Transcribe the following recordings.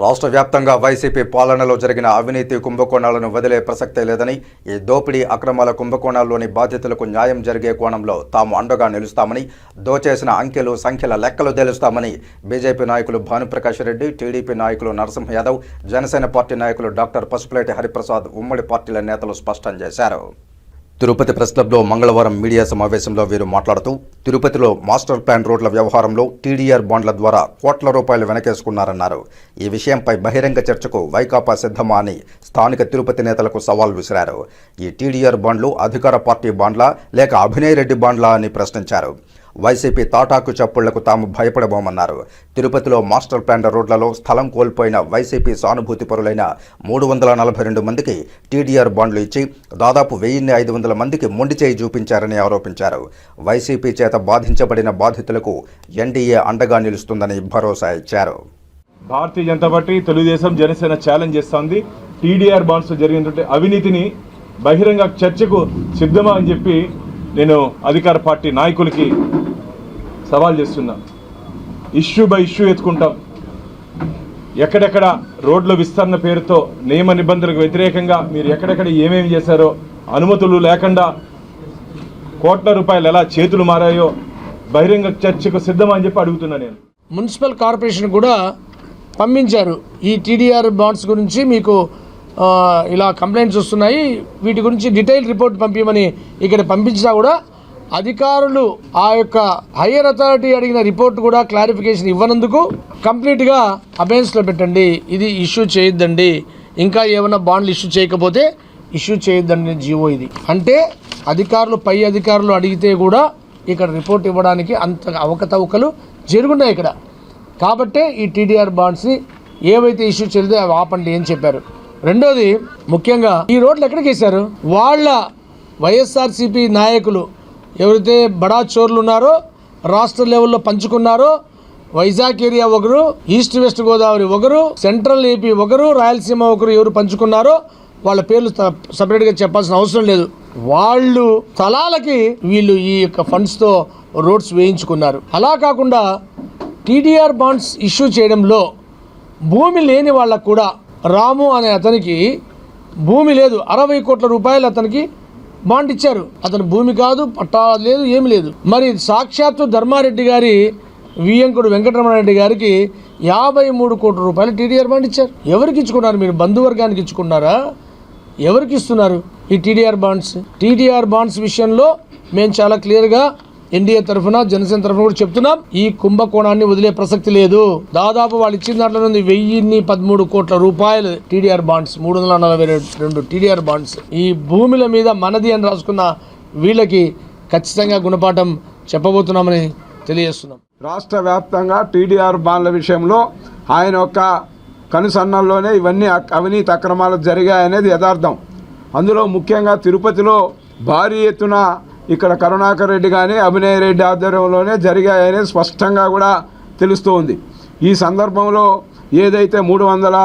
రాష్ట్ర వ్యాప్తంగా వైసీపీ పాలనలో జరిగిన అవినీతి కుంభకోణాలను వదిలే ప్రసక్తే లేదని ఈ దోపిడీ అక్రమాల కుంభకోణాల్లోని బాధితులకు న్యాయం జరిగే కోణంలో తాము అండగా నిలుస్తామని దోచేసిన అంకెలు సంఖ్యల లెక్కలు తెలుస్తామని బీజేపీ నాయకులు భానుప్రకాష్ రెడ్డి టీడీపీ నాయకులు నరసింహ యాదవ్ జనసేన పార్టీ నాయకులు డాక్టర్ పసుపులేటి హరిప్రసాద్ ఉమ్మడి పార్టీల నేతలు స్పష్టం చేశారు. తిరుపతి ప్రెస్ క్లబ్లో మంగళవారం మీడియా సమావేశంలో వీరు మాట్లాడుతూ తిరుపతిలో మాస్టర్ ప్లాన్ రోడ్ల వ్యవహారంలో టీడీఆర్ బాండ్ల ద్వారా కోట్ల రూపాయలు వెనకేసుకున్నారన్నారు. ఈ విషయంపై బహిరంగ చర్చకు వైకాపా సిద్ధమా అని స్థానిక తిరుపతి నేతలకు సవాల్ విసిరారు. ఈ టీడీఆర్ బాండ్లు అధికార పార్టీ బాండ్లా లేక అభినయ్ రెడ్డి బాండ్లా అని ప్రశ్నించారు. వైసీపీ తాటాకు చప్పుళ్ళకు తాము భయపడబోమన్నారు. తిరుపతిలో మాస్టర్ ప్లాన్ రోడ్లలో స్థలం కోల్పోయిన వైసీపీ సానుభూతి పరులైన మూడు వందల నలభై రెండు మందికి టీడీఆర్ బాండ్లు ఇచ్చి దాదాపు వెయ్యిన్ని ఐదు వందల మందికి మొండి చేయి చూపించారని ఆరోపించారు. వైసీపీ చేత బాధించబడిన బాధితులకు ఎన్డీఏ అండగా నిలుస్తుందని భరోసా ఇచ్చారు. భారతీయ జనతా పార్టీ తెలుగుదేశం జనసేన ఛాలెంజ్ చేస్తోంది. టీడీఆర్ బాండ్స్ జరిగినటువంటి అవినీతిని బహిరంగ చర్చకు సిద్ధమా అని చెప్పి నేను అధికార పార్టీ నాయకులకి సవాల్ చేస్తున్నా. ఇష్యూ బై ఇష్యూ ఎత్తుకుంటాం. ఎక్కడెక్కడ రోడ్ల విస్తరణ పేరుతో నియమ నిబంధనలకు వ్యతిరేకంగా మీరు ఎక్కడెక్కడ ఏమేమి చేశారో అనుమతులు లేకుండా కోట్ల రూపాయలు ఎలా చేతులు మారాయో బహిరంగ చర్చకు సిద్ధమా అని చెప్పి అడుగుతున్నా నేను. మున్సిపల్ కార్పొరేషన్ కూడా పంపించారు. ఈ టీడీఆర్ బాండ్స్ గురించి మీకు ఇలా కంప్లైంట్స్ వస్తున్నాయి. వీటి గురించి డీటెయిల్ రిపోర్ట్ పంపించమని ఇక్కడ పంపించినా కూడా అధికారులు ఆ యొక్క హయ్యర్ అథారిటీ అడిగిన రిపోర్ట్ కూడా క్లారిఫికేషన్ ఇవ్వనందుకు కంప్లీట్గా అబెన్స్లో పెట్టండి. ఇది ఇష్యూ చేయొద్దండి. ఇంకా ఏమైనా బాండ్లు ఇష్యూ చేయకపోతే ఇష్యూ చేయొద్దండి జీవో ఇది. అంటే అధికారులు పై అధికారులు అడిగితే కూడా ఇక్కడ రిపోర్ట్ ఇవ్వడానికి అంత అవకతవకలు జరుగున్నాయి ఇక్కడ. కాబట్టే ఈ టీడీఆర్ బాండ్స్ని ఏవైతే ఇష్యూ చేయలేదో అవి ఆపండి అని చెప్పారు. రెండోది ముఖ్యంగా ఈ రోడ్లు ఎక్కడికి వేశారు వాళ్ళ వైఎస్ఆర్సీపీ నాయకులు ఎవరైతే బడా చోర్లు ఉన్నారో రాష్ట్ర లెవెల్లో పంచుకున్నారో వైజాగ్ ఏరియా ఒకరు ఈస్ట్ వెస్ట్ గోదావరి ఒకరు సెంట్రల్ ఏపీ ఒకరు రాయలసీమ ఒకరు ఎవరు పంచుకున్నారో వాళ్ళ పేర్లు సపరేట్గా చెప్పాల్సిన అవసరం లేదు. వాళ్ళు స్థలాలకి వీళ్ళు ఈ యొక్క ఫండ్స్తో రోడ్స్ వేయించుకున్నారు. అలా కాకుండా టీడీఆర్ బాండ్స్ ఇష్యూ చేయడంలో భూమి లేని వాళ్ళకు కూడా రాము అనే అతనికి భూమి లేదు. అరవై కోట్ల రూపాయలు అతనికి బాండ్ ఇచ్చారు అతని భూమి కాదు పట్టా లేదు ఏమి లేదు. మరి సాక్షాత్తు ధర్మారెడ్డి గారి వియంకుడు వెంకటరమణారెడ్డి గారికి యాభై మూడు కోట్ల రూపాయలు టీడీఆర్ బాండ్ ఇచ్చారు ఎవరికి ఇచ్చుకున్నారు మీరు? బంధువర్గానికి ఇచ్చుకున్నారా? ఎవరికి ఇస్తున్నారు ఈ టీడీఆర్ బాండ్స్? టీడీఆర్ బాండ్స్ విషయంలో మేము చాలా క్లియర్గా ఎన్డీఏ తరఫున జనసేన తరఫున కూడా చెప్తున్నాం ఈ కుంభకోణాన్ని వదిలే ప్రసక్తి లేదు. దాదాపు వాళ్ళు ఇచ్చిన దాంట్లో నుండి వెయ్యిన్ని పదమూడు కోట్ల రూపాయలు టీడీఆర్ బాండ్స్ మూడు వందల నలభై రెండు టీడీఆర్ బాండ్స్. ఈ భూముల మీద మనది అని రాసుకున్న వీళ్ళకి ఖచ్చితంగా గుణపాఠం చెప్పబోతున్నామని తెలియజేస్తున్నాం. రాష్ట్ర వ్యాప్తంగా టీడీఆర్ బాండ్ల విషయంలో ఆయన యొక్క కనుసన్నల్లోనే ఇవన్నీ అవినీతి అక్రమాలు జరిగాయనేది యథార్థం. అందులో ముఖ్యంగా తిరుపతిలో భారీ ఎత్తున ఇక్కడ కరుణాకర్ రెడ్డి కానీ అభినయ్ రెడ్డి ఆధ్వర్యంలోనే జరిగాయనేది స్పష్టంగా కూడా తెలుస్తూ ఉంది ఈ సందర్భంలో ఏదైతే మూడు వందల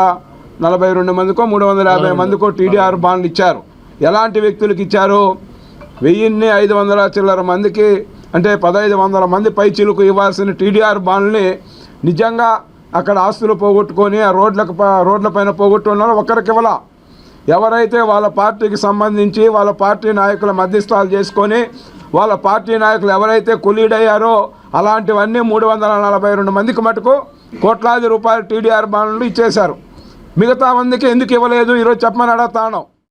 నలభై రెండు మందికో మూడు వందల యాభై మందికో టీడీఆర్ బాండ్లు ఇచ్చారు. ఎలాంటి వ్యక్తులకు ఇచ్చారు? వెయ్యిన్ని ఐదు వందల చిల్లర మందికి అంటే పదహైదు వందల మంది పై చిలుకు ఇవ్వాల్సిన టీడీఆర్ బాండ్ని నిజంగా అక్కడ ఆస్తులు పోగొట్టుకొని ఆ రోడ్లకు రోడ్లపైన పోగొట్టుకున్నారో ఒక్కరికి ఇవ్వాల. ఎవరైతే వాళ్ళ పార్టీకి సంబంధించి వాళ్ళ పార్టీ నాయకుల మధ్యస్థాలు చేసుకొని వాళ్ళ పార్టీ నాయకులు ఎవరైతే కులీడయ్యారో అలాంటివన్నీ మూడు వందల నలభై రెండు మందికి మటుకు కోట్లాది రూపాయలు టీడీఆర్ బాండ్లు ఇచ్చేశారు. మిగతా మందికి ఎందుకు ఇవ్వలేదు? ఈరోజు చెప్పమని అడగతాను